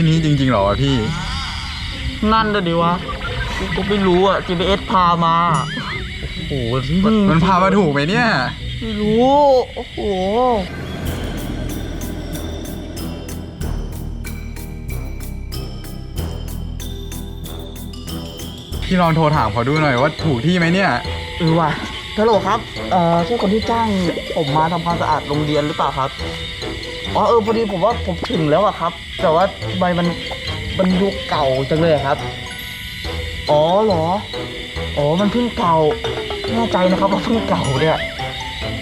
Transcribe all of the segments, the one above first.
ที่นี้จริงๆเหรอวะพี่ นั่นเดี๋ยวดิวะกูก็ไม่รู้อะ GPS พามาโอ้โหที่นี่มันพามาถูกไหมเนี่ย ไม่รู้ โอ้โหพี่ลองโทรถามเขาดูหน่อยว่าถูกที่ไหมเนี่ยเออว่ะฮัลโหลครับ เอ่อใช่คนที่จ้างผมมาทำความสะอาดโรงเรียนหรือเปล่าครับ อ๋อเออพอดีผมว่าผมถึงแล้วอะครับ แต่ว่าใบมันมันดูเก่าจังเลยอะครับ อ๋อเหรออ๋อมันเพิ่งเก่าแน่ใจนะครับว่าเพิ่งเก่าเนี่ย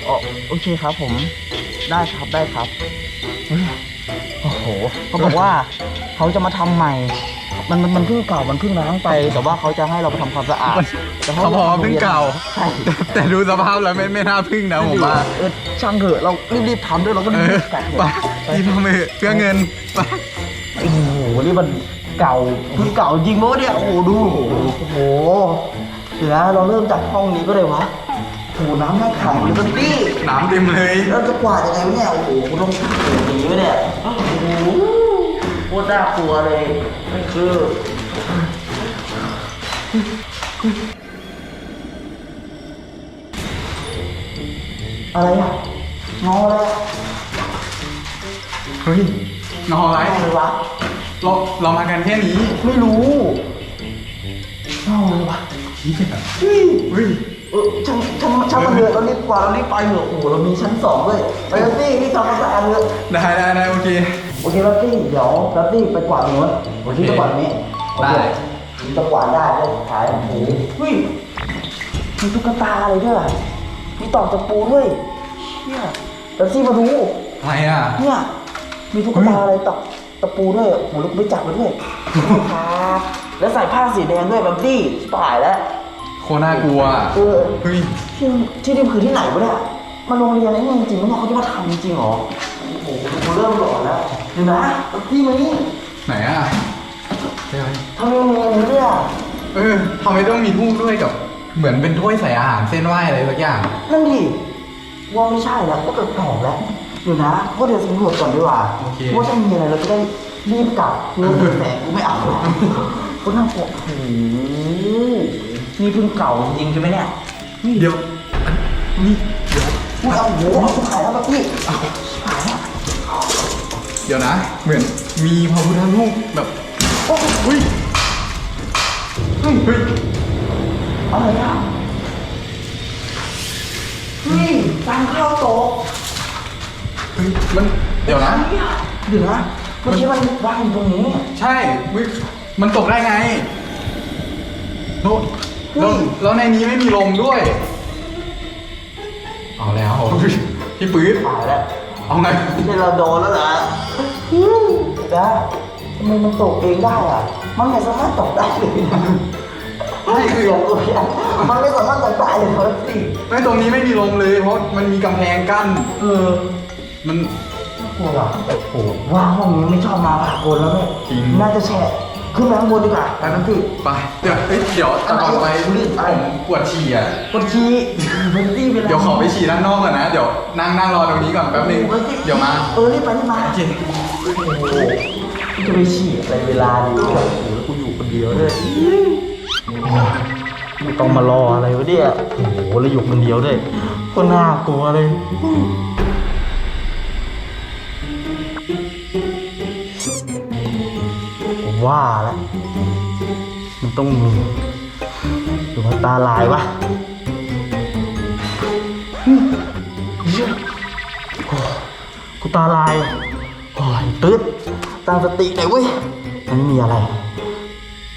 อ๋อโอเคครับผมได้ครับได้ครับเฮ้ยโอ้โหเขาบอกว่าเขาจะมาทำใหม่ มันมันมันเพิ่งเก่ามันเพิ่งล้างไป แต่ว่าเขาจะให้เราไปทำความสะอาด มันแต่เขาบอกว่าเพิ่งเก่า ใช่แต่ดูสภาพแล้วไม่ไม่น่าพึ่งนะผมว่าเออช่างเถอะเรารีบๆทำด้วยเราก็เอรีอบๆกัดไปรีบทำไปเถอะเพื่อเงินไปโอ้โหนี่มันเก่าเพิ่งเก่าจริงมั้งเนี่ยโอ้โหดูโอ้โหเดี๋ยวนะเราเริ่มจากห้องนี้ก็เลยวะโอ้โหน้ำแม่งขังเลยมันตี้น้ำเต็มเลยแล้วจะกวาดยังไงวะเนี่ยโอ้โหกูต้องโอ้โหหนีวะเนี่ยโอ้โหโคตรน่ากลัวเลยไม่คือ อะไรอะงอเลยเฮ้ยนอนอะไรอะไรวะเราเรามากันแค่นี้ ไม่รู้เมาเลยวะเฮียเฮ้ยเฮ้ยเออช่างช่างช่างมันเถอะเรารีบกวาดเรารีบไปเถอะโอ้โหเรามีชั้นสองด้วยไปแป๊บซี่นี่ทำความสะอาดเถอะได้ได้ได้โอเคโอเคแป๊บซี่เดี๋ยวแป๊บซี่ไปกวาดตรงนู้นโอเคจะกวาดตรงนี้โอเคได้จะกวาดได้ได้ขายโอ้โหเฮ้ยมีตุ๊กตาอะไรด้วยอะ มีตอกตะปูด้วยเชี่ยแป๊บซี่มาดูอะไรอะ เนี่ยมีตุ๊กตาอะไรตอกตะปูด้วยโอ้โหแล้วก็ไปจับมาด้วยครับแล้วใส่ผ้าสีแดงด้วยแป๊บซี่ชิบหายแล้วโคตรน่ากลัวเออเฮ้ยที่ที่นี่คือที่ไหนวะเนี่ยมาโรงเรียนนี่จริงๆมั้ยเขาจะมาทำจริงๆเหรอโอ้โหกูเริ่มหลอนแล้วเดี๋ยวนะพี่มานี่ไหนอะเฮ้ยทำไมมีอย่างนี้ด้วยอะเออทำไมต้องมีทูบด้วยกับ เหมือนเป็นถ้วยใส่อาหารเส้นไหวอะไรสักอย่าง นั่นดิว่าไม่ใช่แล้วก็แปลกๆแล้วเดี๋ยวนะก็เดี๋ยวสำรวจก่อนดีกว่าโอเค ว่าถ้ามีอะไรเราจะได้รีบกลับเงินแสนกูไม่เอาหรอกก็น่ากลัวโอ้โหนี่เพิ่งเก่าจริงๆใช่ไหมเนี่ยเดี๋ยวอันนี่เดี๋ยวพูดเอาโอ้โหเอาขายแล้วแบบพี่ขายแล้วเดี๋ยวนะ เหมือนมีพระพุทธรูปแบบโอ้โหเฮ้ยเฮ้ยเฮ้ย อะไรอะเฮ้ยจานข้าวโต๊ะเฮ้ยมันเดี๋ยวนะเดี๋ยวนะเมื่อกี้มันวางอยู่ตรงนี้ ใช่เฮ้ยมันตกได้ไงแล้วแล้วแล้วในนี้ไม่มีลมด้วย เอาแล้วเฮ้ยพี่ปื๊ดขายแล้วเอาไงไม่ใช่เราโดนแล้วนะฮึ่มนะทำไมมันตกเองได้อะ มันไม่สามารถตกได้เลยนะ ไม่คืออย่างตัวอย่างมันไม่สามารถตกได้เลยครับสิไม่ตรงนี้ไม่มีลมเลย เพราะมันมีกำแพงกั้น เออ มันกลัวอะโอ้โหว่าห้องนี้ไม่ชอบมาพากลแล้วเนี่ยจริง น่าจะแฉะขึ้นไปข้างบนดีกว่าไปนั่นพี่ไปเดี๋ยวเอ้ยเดี๋ยวแต่ก่อนไปอะไรอะไรผมปวดฉี่อะกดชี้มันรีบไปแล้วเดี๋ยวขอไปฉี่ด้านนอกก่อนนะ เดี๋ยวนั่งนั่งรอตรงนี้ก่อนแป๊บนึง เดี๋ยวมา เออรีบไปรีบมาโอเคโอ้โหจะไปฉี่อะไรเวลาดีโอ้โหแล้วกูอยู่คนเดียวด้วย ไม่ต้องมารออะไรวะเนี่ยโอ้โหแล้วอยู่คนเดียวด้วยก็น่ากลัวเลยว่าแล้วมันต้องมีหรือว่าตาลายวะอืมเหี้ยโอ้กูตาลายโอ้ยตึ๊ดตั้งสติหน่อยเว้ยมันไม่มีอะไร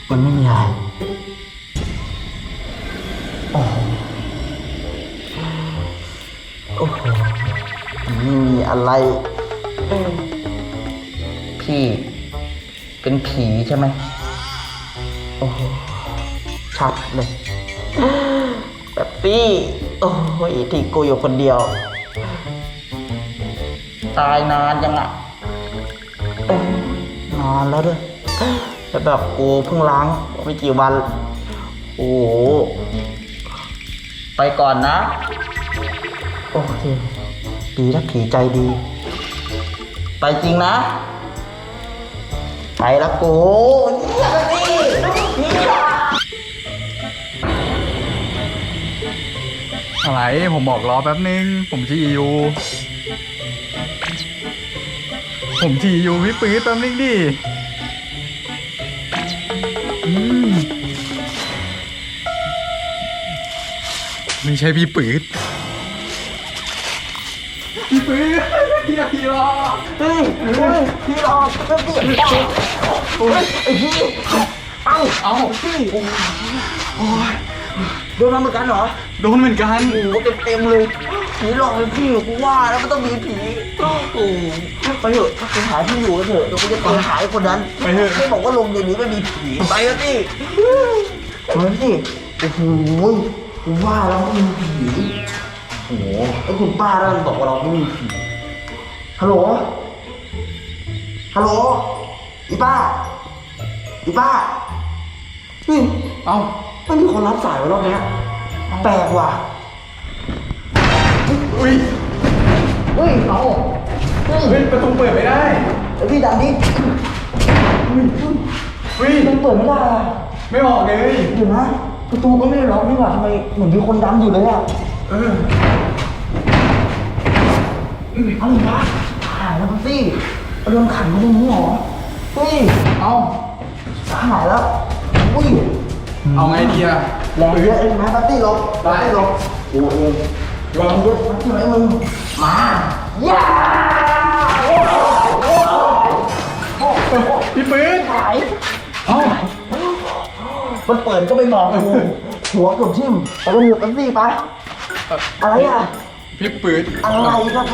มันไม่มีอะไร โอ้โหมีอะไร พี่เป็นผีใช่ไหมโอ้โหชัดเลยแบบปี้โอ้ยที่กูอยู่คนเดียว ตายนานยังอะอนานแล้วด้วยแต่แบบกูเพิ่งล้างไม่กี่วัน โอ้โหไปก่อนนะ โอเค ดีนะผีใจดี ไปจริงนะ ไปละกูเหี้ยสิเหี้ยอะไร ผมบอกรอแป๊บนึง ผมทีอยู่ ผมทีอยู่พี่ปื๊ดแป๊บนึงดิอืมไม่ใช่พี่ปื๊ด ดพี่อาพีรอเฮ้ยเฮ้ยพี่รอแป๊บเดียโอ้ยไอ้พี่เอ้าเอ้าพี่โอ้ยโดนมาเหมือนกันเหรอโดนเหมือนกันโอ้โหเต็มๆเลยผีหลอกเลยพี่กูว่าแล้วมันต้องมีผีโอ้โหไปเถอะไปหาที่อยู่กันเถอะเดี๋ยวกูจะเตือนหายคนนั้นไปเถอะไม่บอกว่าโรงเรียนนี้ไม่มีผีไปแล้วพี่เฮ้ยพี่โอ้โหกูว่าแล้วมันมีผีโอ้โหแล้วคุณป้าแล้วบอกว่าเราไม่มีผี ฮัลโหล ฮัลโหล อีป้า อีป้าเฮ้ยเอ้าไม่มีคนรับสายไว้รอบเนี้ยแปลกว่ะ อุ้ยเฮ้ยเอาเฮ้ยเฮ้ยประตูเปิดไม่ได้ไอพี่ดันดิเฮ้ยมันเปิดไม่ได้อะไม่ออกเลย เดี๋ยวนะประตูก็ไม่ได้ล็อกนี่หว่าทำไมเหมือนมีคนดันอยู่เลยอะเออ อะไรวะ หายแล้วมั้งสิโดนขังไว้ในนี้เหรอเฮ้ยเอ้าหายแล้วอุ้ยเอาไงดีอะแรงเยอะเองนะบัตตี้ลบได้บัตตี้ลบโอ้โหแรงเยอะบัตตี้ไหมมึงมาย่าพี่ปื๊ดหายเอ้ามันเปิดก็ไม่มองกูหัวเกือบทิ่มไปกันเถอะกันสิไปอะไรอะพี่ปื๊ดอะไรครับ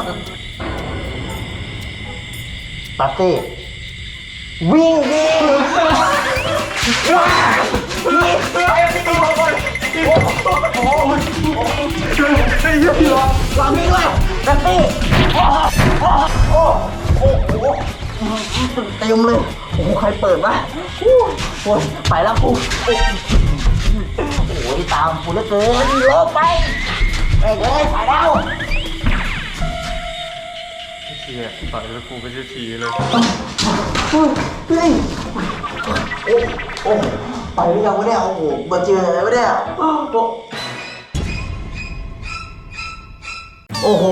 ปาร์ตี้วิ่งดิวิ่งดิไอ้เหี้ยพี่รอลองวิ่งด้วยปาร์ตี้โอ้โหโอ้โหเต็มเลยโอ้โหใครเปิดวะโอ้ยไปแล้วกูโอ้โหตามกูเหลือเกินโลไปไปเลยไปแล้ว เชี่ยต่อยแล้วกูไม่ใช่ผีเลยเฮ้ยโอ้โอ้ไปหรือยังวะเนี่ยโอ้โหมาเจออะไรวะเนี่ยโอ้โห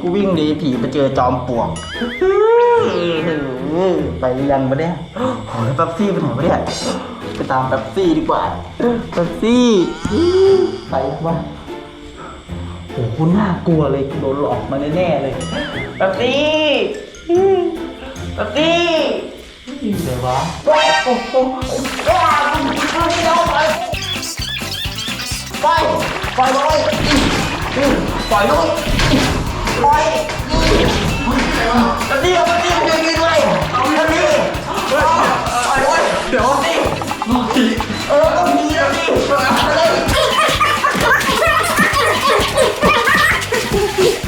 กูวิ่งหนีผีไปเจอจอมปลวกไปยังวะเนี่ยโอ้ยแป๊บซี่ไปไหนวะเนี่ยไปตามแป๊บซี่ดีกว่าแป๊บซี่ไปวะ โอ้โหน่ากลัวเลยโดนหลอกมาแน่ๆเลยแป๊บซี่ปะตี้เดี๋ยววะโอ้โหไปไปไปเลยปล่อยเลยปล่อยปะตี้ปะตี้มัน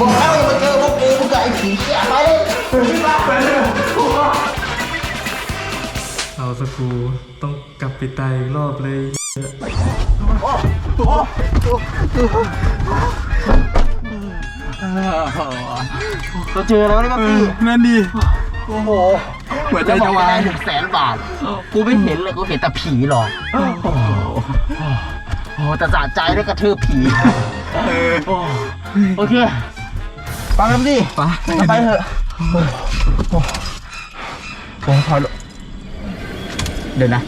บอกแล้วอย่ามาเจอพวกกูพวกไอ้ผีเหี้ยไปเลยขึ้นมาไปเลยเอาสกูต้องกลับไปตายอีกรอบเลยเราเจอแล้วนี่เอมั้อนั่นดีโอ้โหหัวใจจะวายหนึ่งแสนบาท กูไม่เห็นเลยกูเห็นแต่ผีหรอกโอ้โหโอ้โหแต่สะใจได้กระทืบผี เออ โอเค ฟังกันดิไปไปเถอะโอ้โหโอ้โหพอแล้วเดี๋ยวนะ